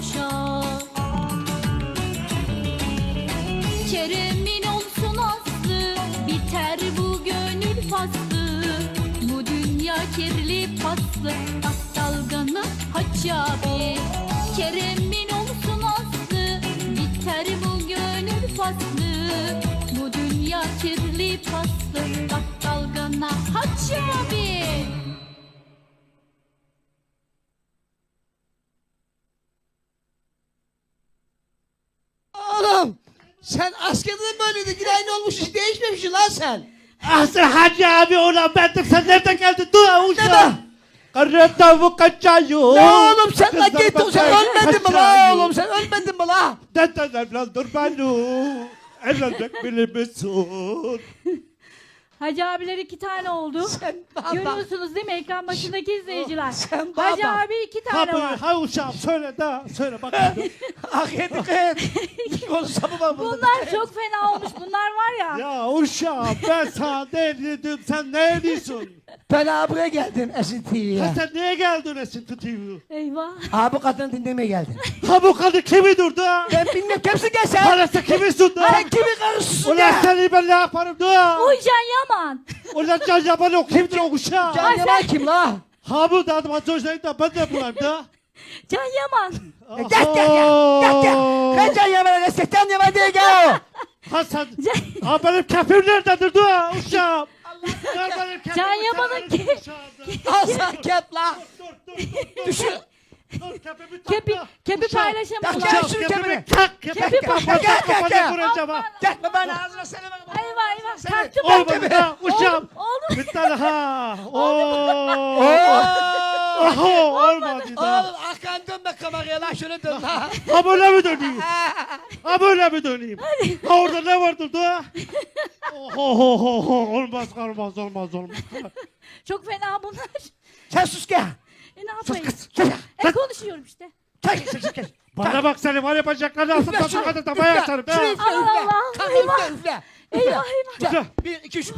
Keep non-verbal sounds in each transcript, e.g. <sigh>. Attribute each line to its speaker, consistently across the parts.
Speaker 1: boşa. Kerem'in olsun aslı Biter bu gönül faslı. Bu dünya kirli paslı At dalgana haç abi Kerem'in olsun aslı Biter bu gönül faslı. Bu dünya kirli paslı At dalgana haç abi
Speaker 2: Oğlum sen askerde de böyleydin. Yine aynı olmuş hiç değişmemişsin lan sen.
Speaker 3: Ah sen Hacı abi ulan bendim sen nereden geldin? Dur uşağım. Karı tavuk kaçıyor.
Speaker 2: Ya oğlum sen lan gittin sen ölmedin mi lan oğlum sen ölmedin mi lan?
Speaker 3: Neden evlendir beni? Evlenmek bilir misin?
Speaker 1: Hacı abiler iki tane oldu. <laughs>
Speaker 2: Sen baba.
Speaker 1: Görüyorsunuz değil mi ekran başındaki izleyiciler?
Speaker 2: Sen
Speaker 1: Hacı
Speaker 2: baba.
Speaker 1: abi iki tane
Speaker 3: Ha,
Speaker 1: var.
Speaker 3: ha uşağım söyle da söyle bakalım.
Speaker 2: Hak <laughs> ettik et. Konuşsa mı var burada?
Speaker 1: Bunlar çok fena olmuş. Bunlar var ya.
Speaker 3: ya uşağım ben sana ne dedim sen ne diyorsun?
Speaker 2: Buraya geldim Esin
Speaker 3: Ha,
Speaker 2: TV'ye.
Speaker 3: sen niye geldin Esinti TV?
Speaker 1: Eyvah.
Speaker 2: Abi kadını dinlemeye geldim.
Speaker 3: Ha bu kadın kimi durdu?
Speaker 2: Ben bilmiyorum kimsin gel sen.
Speaker 3: Parası kimi sundu?
Speaker 2: Sen kimin karısısın
Speaker 3: Ulan
Speaker 2: ya?
Speaker 3: seni ben ne yaparım dur?
Speaker 1: Uy Can Yaman.
Speaker 3: Ulan can yapan o kimdir o uşağım?
Speaker 2: Can Yaman kim la?
Speaker 3: Ha bu da adım atıyorsun da ben de bulayım da.
Speaker 1: Can Yaman.
Speaker 2: Gel gel gel. Gel gel. Ben Can Yaman'a destek Can Yaman diye gel.
Speaker 3: Ha sen,
Speaker 1: Can-
Speaker 3: ha benim kefim nerededir dur uşağım?
Speaker 1: Can Yaman'ın
Speaker 3: uşağımdan.
Speaker 2: Al sen kep la.
Speaker 3: Dur dur dur.
Speaker 2: Düşün.
Speaker 1: Kepi, kepi paylaşamıyorlar.
Speaker 2: Gel şunu
Speaker 3: kefimi. tak. Kepi
Speaker 1: Kepi
Speaker 3: tak.
Speaker 2: gel, gel, gel. Gel babanın ağzına söyleme.
Speaker 1: Eyvah eyvah. Bak.
Speaker 3: Olmadı da uşağım.
Speaker 1: Oldu.
Speaker 3: Bir tane ha. Oo. Oho olmadı da.
Speaker 2: Arkan dönme kameraya lan şöyle dön la.
Speaker 3: Ha böyle mi döneyim? Ha böyle mi döneyim? Ha orada ne vardı da? Oho ho ho ho olmaz olmaz olmaz olmaz.
Speaker 1: Çok fena bunlar.
Speaker 2: Sen sus gel.
Speaker 1: E ne
Speaker 2: Sus
Speaker 1: yapayım?
Speaker 2: kız. Sus.
Speaker 1: E konuşuyorum işte.
Speaker 2: Çek sus sus.
Speaker 3: Bana bak seni var ya bacaklarını asıp
Speaker 2: Üfle
Speaker 3: da
Speaker 2: şunu.
Speaker 3: tabaya
Speaker 2: Üfle.
Speaker 3: atarım.
Speaker 2: Şunu
Speaker 3: ha.
Speaker 2: üfle
Speaker 1: Allah
Speaker 2: üfle.
Speaker 1: Allah.
Speaker 2: Kalk
Speaker 1: Eyvah.
Speaker 2: üfle üfle.
Speaker 1: Eyvah eyvah.
Speaker 2: Bir iki üç.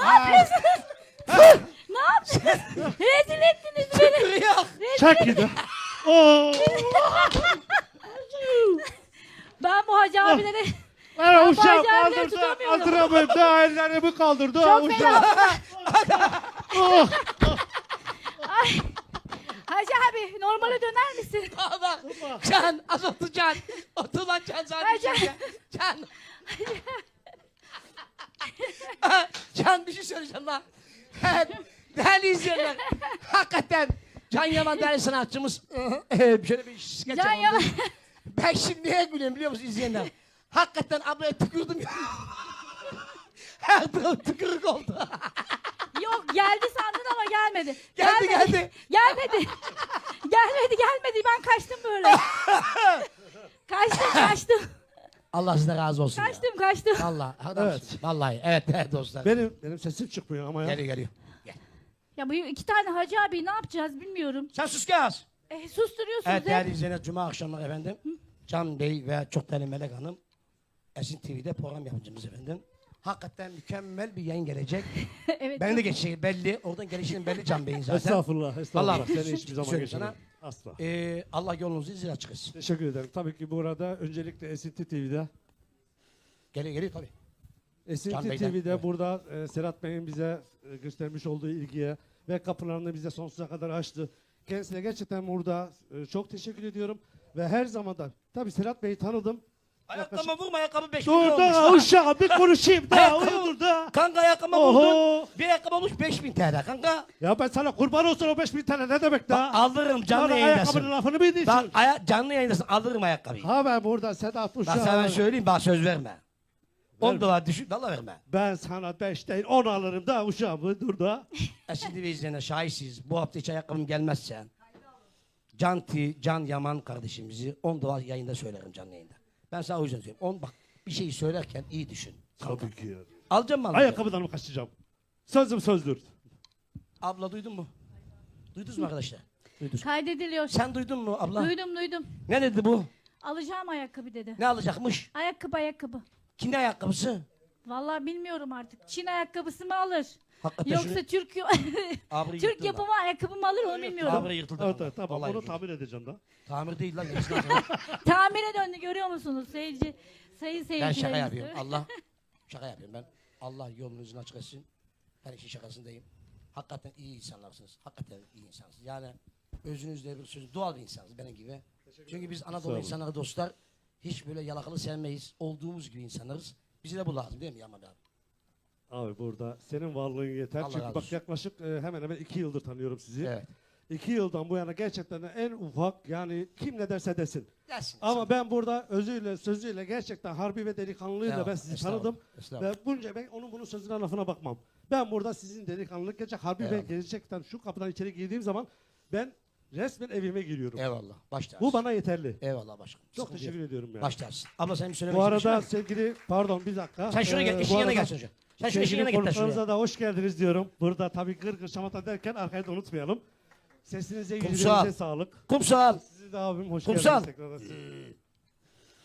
Speaker 1: Ne yapıyorsunuz? Ne yapıyorsunuz? <laughs> Rezil ettiniz beni.
Speaker 3: Çek gidi. Oo.
Speaker 1: Ben bu hacı abilere
Speaker 3: Ana
Speaker 1: Ben
Speaker 3: uşağım
Speaker 1: bacağımı
Speaker 3: kaldırdı.
Speaker 1: tutamıyorum.
Speaker 3: Kaldıramıyorum da ellerimi kaldırdı. ha,
Speaker 1: çok
Speaker 3: uşağım.
Speaker 1: fena. <laughs>
Speaker 3: Oh.
Speaker 1: Ay. Hacı abi normale döner misin? <laughs>
Speaker 2: Baba. Can. Az otur Can. Otur lan Can. Can.
Speaker 1: Ay,
Speaker 2: Can.
Speaker 1: Can.
Speaker 2: Can. Can bir şey söyleyeceğim lan. Değerli izleyenler. Hakikaten Can Yaman değerli sanatçımız. Şöyle bir skeç
Speaker 1: Can. Yaman.
Speaker 2: Ben şimdi neye gülüyorum biliyor musun izleyenler? Hakikaten ablaya tükürdüm ya. Her taraf tükürük oldu.
Speaker 1: Yok geldi sandın ama gelmedi.
Speaker 2: Geldi, geldi.
Speaker 1: Gelmedi. gelmedi gelmedi ben kaçtım böyle. kaçtım kaçtım.
Speaker 2: Allah size razı olsun. ya.
Speaker 1: Kaçtım kaçtım.
Speaker 2: Allah.
Speaker 3: Evet.
Speaker 2: Evet. Vallahi evet, evet dostlar.
Speaker 3: Benim benim sesim çıkmıyor ama ya.
Speaker 2: Geliyor geliyor.
Speaker 1: Ya bu iki tane hacı abi ne yapacağız bilmiyorum.
Speaker 2: Sen sus gaz.
Speaker 1: E, susturuyorsunuz
Speaker 2: Evet değerli izleyenler Cuma akşamları efendim. Can Bey ve çok değerli Melek Hanım. Esin TV'de program yapımcımız efendim. Hakikaten mükemmel bir yayın gelecek. <laughs>
Speaker 1: evet.
Speaker 2: Benim de geçeceği belli. Oradan gelişinin belli Can Bey'in zaten.
Speaker 3: Estağfurullah, estağfurullah.
Speaker 2: Allah
Speaker 3: Seni hiçbir zaman geçirmem.
Speaker 2: sana.
Speaker 3: Asla.
Speaker 2: Ee, Allah yolunuzu izin açık etsin.
Speaker 3: Teşekkür ederim. Tabii ki burada öncelikle Esinti TV'de
Speaker 2: Geliyor geliyor tabii.
Speaker 3: Esinti
Speaker 2: Bey'den,
Speaker 3: TV'de
Speaker 2: evet.
Speaker 3: burada e, Serhat Bey'in bize e, göstermiş olduğu ilgiye ve kapılarını bize sonsuza kadar açtı. Kendisine gerçekten burada e, çok teşekkür ediyorum ve her zaman da tabii Serhat Bey'i tanıdım.
Speaker 2: Ayakkabı vurma ayakkabı 5
Speaker 3: Dur
Speaker 2: olmuş.
Speaker 3: uşağım bir konuşayım da
Speaker 2: Ayakkabı-
Speaker 3: uyudur da.
Speaker 2: Kanka ayakkabı
Speaker 3: Oho.
Speaker 2: vurdun. Bir ayakkabı olmuş 5000 TL kanka.
Speaker 3: Ya ben sana kurban olsun o 5000 tane ne demek da?
Speaker 2: Alırım canlı
Speaker 3: Bana ayakkabının
Speaker 2: yayındasın.
Speaker 3: lafını mı
Speaker 2: Bak
Speaker 3: ediyorsun?
Speaker 2: aya, canlı yayındasın alırım ayakkabıyı.
Speaker 3: Ha ben burada Sedat
Speaker 2: Bak
Speaker 3: uşağım.
Speaker 2: sana söyleyeyim bak söz verme. 10
Speaker 3: Verme.
Speaker 2: dolar düşük valla verme.
Speaker 3: Ben sana 5 değil 10 alırım da uşağım dur da.
Speaker 2: E şimdi ve izleyenler şahitsiz. Bu hafta hiç ayakkabım gelmezse Can T, Can Yaman kardeşimizi 10 dolar yayında söylerim canlı yayında. Ben sana o yüzden söylüyorum. 10 bak bir şeyi söylerken iyi düşün.
Speaker 3: Tabii ki ya.
Speaker 2: Alacağım mı?
Speaker 3: Ayakkabıdan mı kaçacağım? Sözüm sözdür.
Speaker 2: Abla duydun mu? Duydunuz mu arkadaşlar? Duydunuz.
Speaker 1: Kaydediliyor.
Speaker 2: Sen duydun mu abla?
Speaker 1: Duydum duydum.
Speaker 2: Ne dedi bu?
Speaker 1: Alacağım ayakkabı dedi.
Speaker 2: Ne alacakmış?
Speaker 1: Ayakkabı ayakkabı.
Speaker 2: Kimin ayakkabısı?
Speaker 1: Vallahi bilmiyorum artık. Çin ayakkabısı mı alır?
Speaker 2: Hakikaten
Speaker 1: Yoksa
Speaker 2: şunu-
Speaker 1: Türk <laughs>
Speaker 2: Abri
Speaker 1: Türk
Speaker 2: yırtıldı.
Speaker 1: yapımı ayakkabımı alır onu bilmiyorum.
Speaker 2: Abri yırtıldı.
Speaker 3: Evet, evet, tamam
Speaker 2: Vallahi
Speaker 3: onu
Speaker 2: billahi.
Speaker 3: tamir edeceğim da.
Speaker 2: Tamir değil lan. yenisini alacağım. <laughs>
Speaker 1: Tamire döndü görüyor musunuz seyirci? Sayın
Speaker 2: ben
Speaker 1: seyircilerimiz.
Speaker 2: şaka yapıyorum. <laughs> Allah şaka yapıyorum ben. Allah yolunuzun açık etsin. Ben işin şakasındayım. Hakikaten iyi insanlarsınız. Hakikaten iyi insansınız. Yani özünüzde bir söz doğal bir insansınız benim gibi. Çünkü biz Anadolu insanları dostlar hiç böyle yalakalı sevmeyiz. Olduğumuz gibi insanlarız. Bize de bu lazım değil mi Yaman abi?
Speaker 3: Abi burada senin varlığın yeter.
Speaker 2: Allah
Speaker 3: Çünkü
Speaker 2: razı
Speaker 3: bak
Speaker 2: olsun.
Speaker 3: yaklaşık e, hemen hemen iki yıldır tanıyorum sizi.
Speaker 2: Evet.
Speaker 3: İki yıldan bu yana gerçekten de en ufak yani kim ne derse desin.
Speaker 2: Gelsin.
Speaker 3: Ama ben burada özüyle sözüyle gerçekten harbi ve delikanlılığıyla ben sizi tanıdım.
Speaker 2: Estağfurullah.
Speaker 3: Ve bunca ben onun bunun sözüne lafına bakmam. Ben burada sizin delikanlılık gerçek harbi ve
Speaker 2: Eyvallah.
Speaker 3: gerçekten şu kapıdan içeri girdiğim zaman ben resmen evime giriyorum.
Speaker 2: Eyvallah. Baş
Speaker 3: Bu bana yeterli.
Speaker 2: Eyvallah başkanım.
Speaker 3: Çok
Speaker 2: Sıkıntı
Speaker 3: teşekkür
Speaker 2: yok.
Speaker 3: ediyorum yani.
Speaker 2: Baş tersin. Abla sen bir söylemek
Speaker 3: Bu
Speaker 2: şey
Speaker 3: arada
Speaker 2: mı?
Speaker 3: sevgili pardon bir dakika.
Speaker 2: Sen şuraya
Speaker 3: Ee,
Speaker 2: gel.
Speaker 3: bu
Speaker 2: işin yanına
Speaker 3: arada
Speaker 2: gelsin önce. Sen şu işin
Speaker 3: Sevgili
Speaker 2: yanına git şuraya.
Speaker 3: konuklarımıza da hoş geldiniz diyorum. Burada tabii gır gır şamata derken arkayı da unutmayalım. Sesinize,
Speaker 2: Kumsal.
Speaker 3: yüzünüze sağlık.
Speaker 2: Kumsal.
Speaker 3: Sizi de abim hoş
Speaker 2: Kumsal.
Speaker 3: geldiniz tekrar.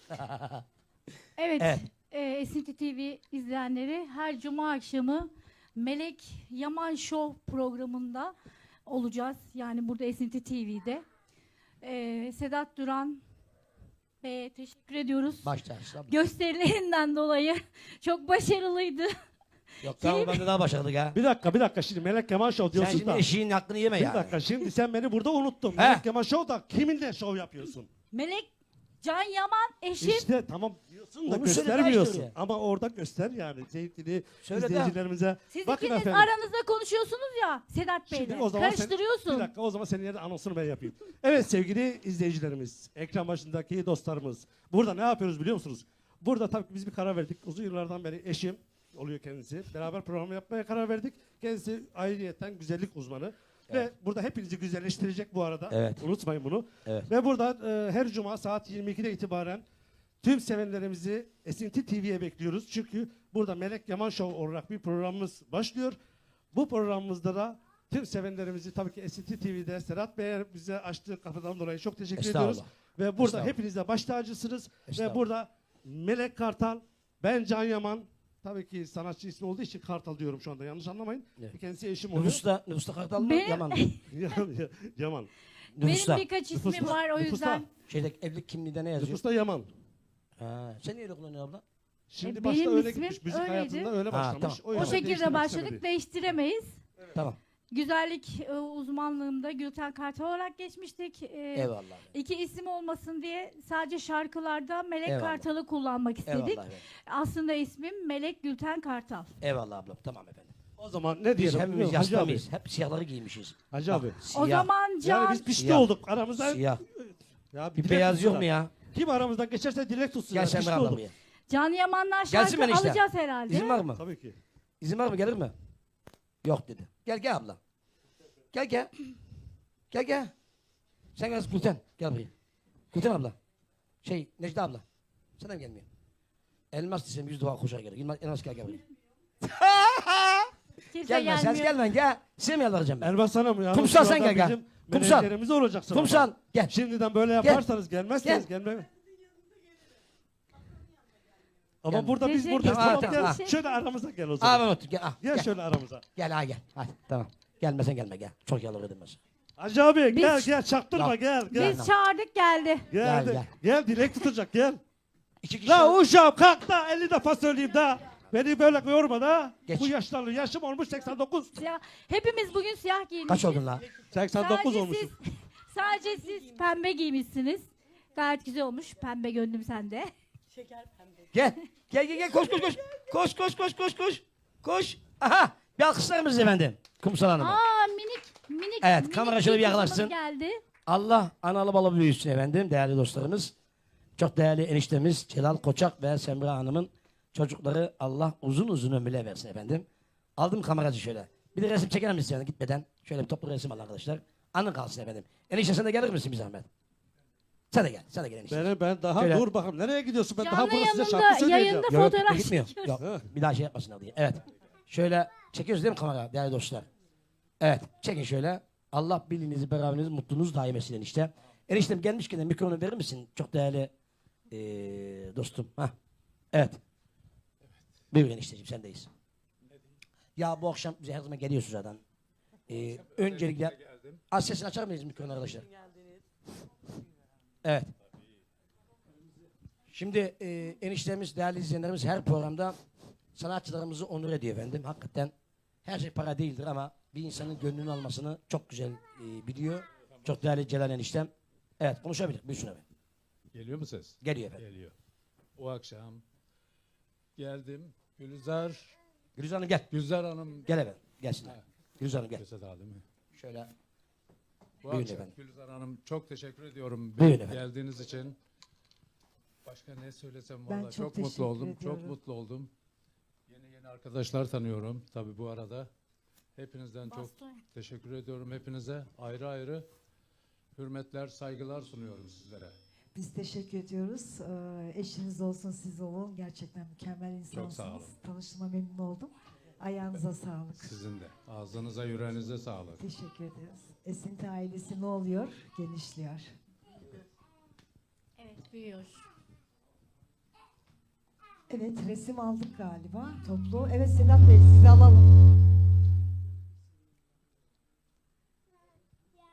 Speaker 3: <laughs>
Speaker 1: Evet.
Speaker 2: Evet.
Speaker 1: E, Esinti TV izleyenleri her cuma akşamı Melek Yaman Show programında olacağız. Yani burada Esinti TV'de. E, Sedat Duran Bey'e teşekkür ediyoruz.
Speaker 2: Baş tersin abla.
Speaker 1: Gösterilerinden dolayı <laughs> çok başarılıydı.
Speaker 2: Yok tamam ben de daha başarılı ya.
Speaker 3: Bir dakika bir dakika şimdi Melek Kemal Show
Speaker 2: Sen
Speaker 3: diyorsun
Speaker 2: şimdi
Speaker 3: da.
Speaker 2: eşiğin hakkını yeme
Speaker 3: Bir
Speaker 2: yani.
Speaker 3: dakika şimdi sen beni burada unuttun. Melek Kemal Show da kiminle show yapıyorsun?
Speaker 1: Melek Can Yaman eşim.
Speaker 3: İşte tamam diyorsun da
Speaker 2: Onu söyle,
Speaker 3: göstermiyorsun. Ama orada göster yani sevgili
Speaker 2: Söyle de.
Speaker 3: izleyicilerimize.
Speaker 1: Siz
Speaker 3: Bakın
Speaker 1: ikiniz
Speaker 3: efendim.
Speaker 1: aranızda konuşuyorsunuz ya Sedat
Speaker 3: Şimdi
Speaker 1: Bey'le.
Speaker 3: o zaman sen-
Speaker 1: Karıştırıyorsun.
Speaker 3: Bir dakika o zaman senin yerine anonsunu ben yapayım. Evet sevgili izleyicilerimiz, ekran başındaki dostlarımız. Burada ne yapıyoruz biliyor musunuz? Burada tabii ki biz bir karar verdik. Uzun yıllardan beri eşim oluyor kendisi. Beraber program yapmaya karar verdik. Kendisi ayrıyeten güzellik uzmanı. Ve burada hepinizi güzelleştirecek bu arada.
Speaker 2: Evet.
Speaker 3: Unutmayın bunu.
Speaker 2: Evet.
Speaker 3: Ve burada e, her cuma saat 22'de itibaren tüm sevenlerimizi Esinti TV'ye bekliyoruz. Çünkü burada Melek Yaman Show olarak bir programımız başlıyor. Bu programımızda da tüm sevenlerimizi tabii ki Esinti TV'de Serhat Bey'e bize açtığı kapıdan dolayı çok teşekkür ediyoruz. Ve burada
Speaker 2: Estağfurullah.
Speaker 3: hepiniz de baş tacısınız. Ve
Speaker 2: Estağfurullah.
Speaker 3: burada Melek Kartal, ben Can Yaman. Tabii ki sanatçı ismi olduğu için Kartal diyorum şu anda yanlış anlamayın.
Speaker 2: Evet.
Speaker 3: Kendisi eşim oluyor.
Speaker 2: Nüfusta, nüfusta kartal mı?
Speaker 1: Benim-
Speaker 2: Yaman mı? <laughs>
Speaker 3: Yaman.
Speaker 2: Nüfusta.
Speaker 1: Benim birkaç ismim
Speaker 3: Nüfusta-
Speaker 1: var o
Speaker 3: nüfusta.
Speaker 1: yüzden.
Speaker 2: Şeyde evlilik kimliğinde ne yazıyor?
Speaker 3: Nüfusta Yaman.
Speaker 2: Ha, sen niye öyle kullanıyorsun abla?
Speaker 3: Şimdi
Speaker 1: E,
Speaker 3: başta
Speaker 1: benim
Speaker 3: öyle
Speaker 1: ismim
Speaker 3: gitmiş. Müzik
Speaker 1: öyleydi.
Speaker 3: hayatında öyle
Speaker 2: Ha,
Speaker 3: başlamış.
Speaker 2: tamam.
Speaker 3: O,
Speaker 1: O şekilde
Speaker 3: değiştirmek
Speaker 1: başladık
Speaker 3: istemedi.
Speaker 1: değiştiremeyiz.
Speaker 2: Tamam.
Speaker 1: Güzellik e, uzmanlığımda Gülten Kartal olarak geçmiştik. E,
Speaker 2: Eyvallah.
Speaker 1: İki isim olmasın diye sadece şarkılarda Melek
Speaker 2: Eyvallah.
Speaker 1: Kartal'ı kullanmak istedik.
Speaker 2: Eyvallah. efendim.
Speaker 1: Aslında ismim Melek Gülten Kartal.
Speaker 2: Eyvallah ablam. Tamam efendim.
Speaker 3: O zaman ne
Speaker 2: Biz
Speaker 3: diyelim?
Speaker 2: hepimiz
Speaker 3: biliyor musun Hacı
Speaker 2: yaşlı
Speaker 3: abi?
Speaker 2: mıyız? Hep siyahları giymişiz.
Speaker 3: Hacı abi.
Speaker 1: O
Speaker 2: siyah,
Speaker 1: zaman Can
Speaker 3: Yani biz pişti
Speaker 2: Siyah.
Speaker 3: olduk aramızda.
Speaker 2: Siyah.
Speaker 3: Ya
Speaker 2: Bir
Speaker 3: dilek
Speaker 2: beyaz yok
Speaker 3: tutsunlar.
Speaker 2: mu ya?
Speaker 3: Kim aramızdan geçerse dilek tutsun.
Speaker 2: Gel
Speaker 3: ya,
Speaker 2: sen
Speaker 3: pişti
Speaker 2: buraya.
Speaker 1: Can Yaman'dan
Speaker 2: Gelsin
Speaker 1: şarkı
Speaker 2: işte.
Speaker 1: alacağız herhalde.
Speaker 2: İzin var mı?
Speaker 3: Tabii ki.
Speaker 2: İzin var mı? Gelir mi? Yok dedi. Gel gel abla. Gel gel. Gel gel. Sen gel Gülten. Gel buraya. Gülten abla. Şey Necde abla. Sen de mi gelmiyorsun? Elmas desem yüz dua koşar gelir. Elmas, elmas gel gel buraya.
Speaker 1: Kimse
Speaker 2: Gelme sen
Speaker 1: gelmiyor.
Speaker 2: gelme gel. Size mi yalvaracağım ben?
Speaker 3: Elbas Hanım ya.
Speaker 2: Kumsal sen gel, gel.
Speaker 3: bizim
Speaker 2: Kumsal.
Speaker 3: menajerimiz olacaksın.
Speaker 2: Kumsal gel.
Speaker 3: Şimdiden böyle yaparsanız gelmezseniz gelme. Ama
Speaker 2: Gelme.
Speaker 3: burada biz
Speaker 1: Teşekkür
Speaker 3: buradayız.
Speaker 2: ederim.
Speaker 3: Tamam,
Speaker 2: Tamam,
Speaker 3: gel. Şöyle aramıza gel o zaman.
Speaker 2: Ben otur gel. Ah,
Speaker 3: Gel
Speaker 2: gel.
Speaker 3: şöyle aramıza.
Speaker 2: Gel ha gel. Hadi tamam. Gelmesen gelme gel. Çok ben sana.
Speaker 3: Hacı abi gel
Speaker 1: Biz-
Speaker 3: gel çaktırma
Speaker 2: Ya.
Speaker 3: gel gel.
Speaker 1: Biz çağırdık geldi.
Speaker 3: Gel,
Speaker 2: Gel,
Speaker 3: gel,
Speaker 2: gel.
Speaker 3: gel dilek tutacak gel.
Speaker 2: İki kişi.
Speaker 3: La uşağım kalk da 50 defa söyleyeyim da. Beni böyle yorma da.
Speaker 2: Geç.
Speaker 3: Bu yaşlarlı yaşım olmuş 89.
Speaker 1: Siyah. Hepimiz bugün siyah giymişiz.
Speaker 2: Kaç oldun la?
Speaker 3: 89
Speaker 1: sadece
Speaker 3: olmuşum.
Speaker 1: siz, <laughs> sadece siz pembe giymişsiniz. Gayet güzel olmuş. Pembe gönlüm sende.
Speaker 2: Gel. Gel gel gel koş koş koş. Koş koş koş koş koş. Koş. Aha. Bir alkışlar mısınız efendim? Kumsal Hanım'a.
Speaker 1: Aa minik minik.
Speaker 2: Evet,
Speaker 1: minik
Speaker 2: kamera şöyle bir yaklaşsın.
Speaker 1: Geldi.
Speaker 2: Allah analı balı büyüsün efendim değerli dostlarımız. Çok değerli eniştemiz Celal Koçak ve Semra Hanım'ın çocukları Allah uzun uzun ömürler versin efendim. Aldım kameracı şöyle. Bir de resim çeker misin yani gitmeden? Şöyle bir toplu resim al arkadaşlar. Anın kalsın efendim. Enişte sen de gelir misin bir zahmet? Sen de gel. Sen de gel enişte.
Speaker 3: Ben, ben daha
Speaker 2: Şöyle.
Speaker 3: dur bakalım nereye gidiyorsun? Ben daha
Speaker 1: Canlı
Speaker 3: burada size şarkı söyleyeceğim.
Speaker 1: yayında
Speaker 2: Yok,
Speaker 1: fotoğraf
Speaker 2: gitmiyor.
Speaker 1: çekiyoruz.
Speaker 2: Yok, bir daha şey yapmasınlar diye. Evet. Şöyle çekiyoruz değil mi kamera değerli dostlar? Evet. Çekin şöyle. Allah birliğinizi, beraberinizi, mutluluğunuz daim etsin enişte. Eniştem gelmişken de mikrofonu verir misin? Çok değerli eee, dostum. Hah. Evet. Buyur enişteciğim sendeyiz. Ya bu akşam bize her zaman geliyorsun zaten. Ee, öncelikle az sesini açar mıyız mikrofonu arkadaşlar? Evet. Şimdi e, eniştemiz, değerli izleyenlerimiz her programda sanatçılarımızı onur ediyor efendim. Hakikaten her şey para değildir ama bir insanın gönlünü almasını çok güzel e, biliyor. Çok değerli Celal eniştem. Evet konuşabilir. Buyursun efendim.
Speaker 4: Geliyor mu ses?
Speaker 2: Geliyor efendim.
Speaker 4: Geliyor. O akşam geldim. Gülizar,
Speaker 2: Gülüzar Hanım gel.
Speaker 4: Gülizar Hanım
Speaker 2: Gel efendim. Gelsin.
Speaker 4: Ha.
Speaker 2: Gülüzar Hanım gel.
Speaker 4: Sese daha değil mi?
Speaker 2: Şöyle.
Speaker 4: Bu
Speaker 2: Buyurun
Speaker 4: akşam
Speaker 2: efendim.
Speaker 4: Gülizar Hanım çok teşekkür ediyorum.
Speaker 2: Buyurun efendim.
Speaker 4: Geldiğiniz için. Başka ne söylesem
Speaker 5: Ben
Speaker 4: valla
Speaker 5: çok
Speaker 4: çok, mutlu oldum.
Speaker 5: ediyorum.
Speaker 4: Çok mutlu oldum. Yeni yeni arkadaşlar tanıyorum tabii bu arada. Hepinizden çok teşekkür ediyorum. Hepinize ayrı ayrı hürmetler, saygılar sunuyorum sizlere.
Speaker 5: Biz teşekkür ediyoruz. Ee, eşiniz olsun, siz olun. Gerçekten mükemmel insansınız.
Speaker 4: sağ olun.
Speaker 5: Tanıştığıma memnun oldum. Ayağınıza sağlık.
Speaker 4: Sizin de. Ağzınıza, yüreğinize sağlık.
Speaker 5: Teşekkür ederiz. Esinti ailesi ne oluyor? Genişliyor.
Speaker 1: Evet büyüyor.
Speaker 5: Evet, resim aldık galiba. Toplu. Evet Sedat Bey, sizi alalım.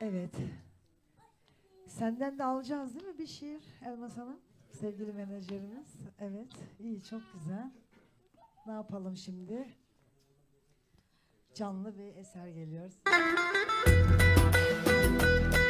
Speaker 5: Evet. Senden de alacağız değil mi bir şiir Elmas Hanım? Sevgili menajerimiz. Evet, iyi, çok güzel. Ne yapalım şimdi? Canlı bir eser geliyor. <laughs>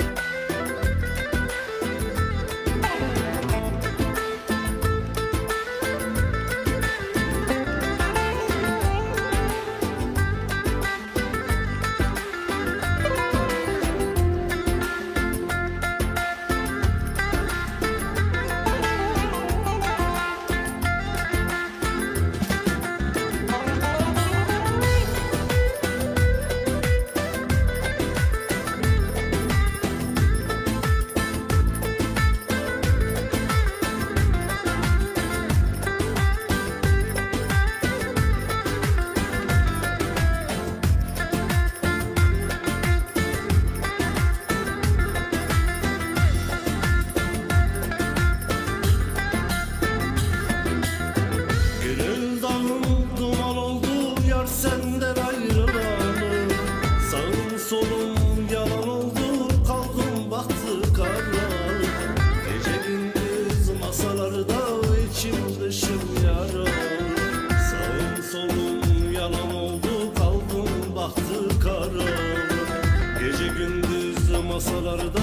Speaker 6: masalarda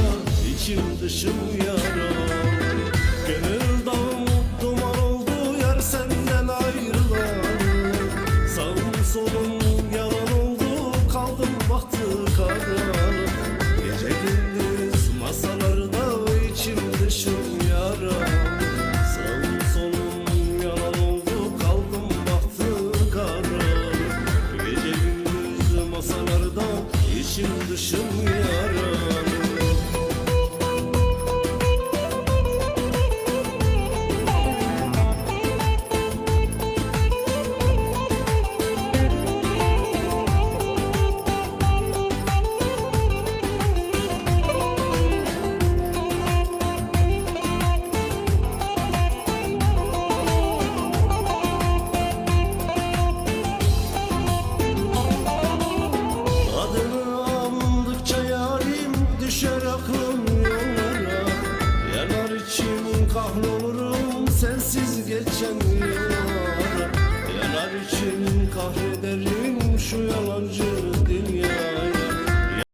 Speaker 6: içim dışım yaralı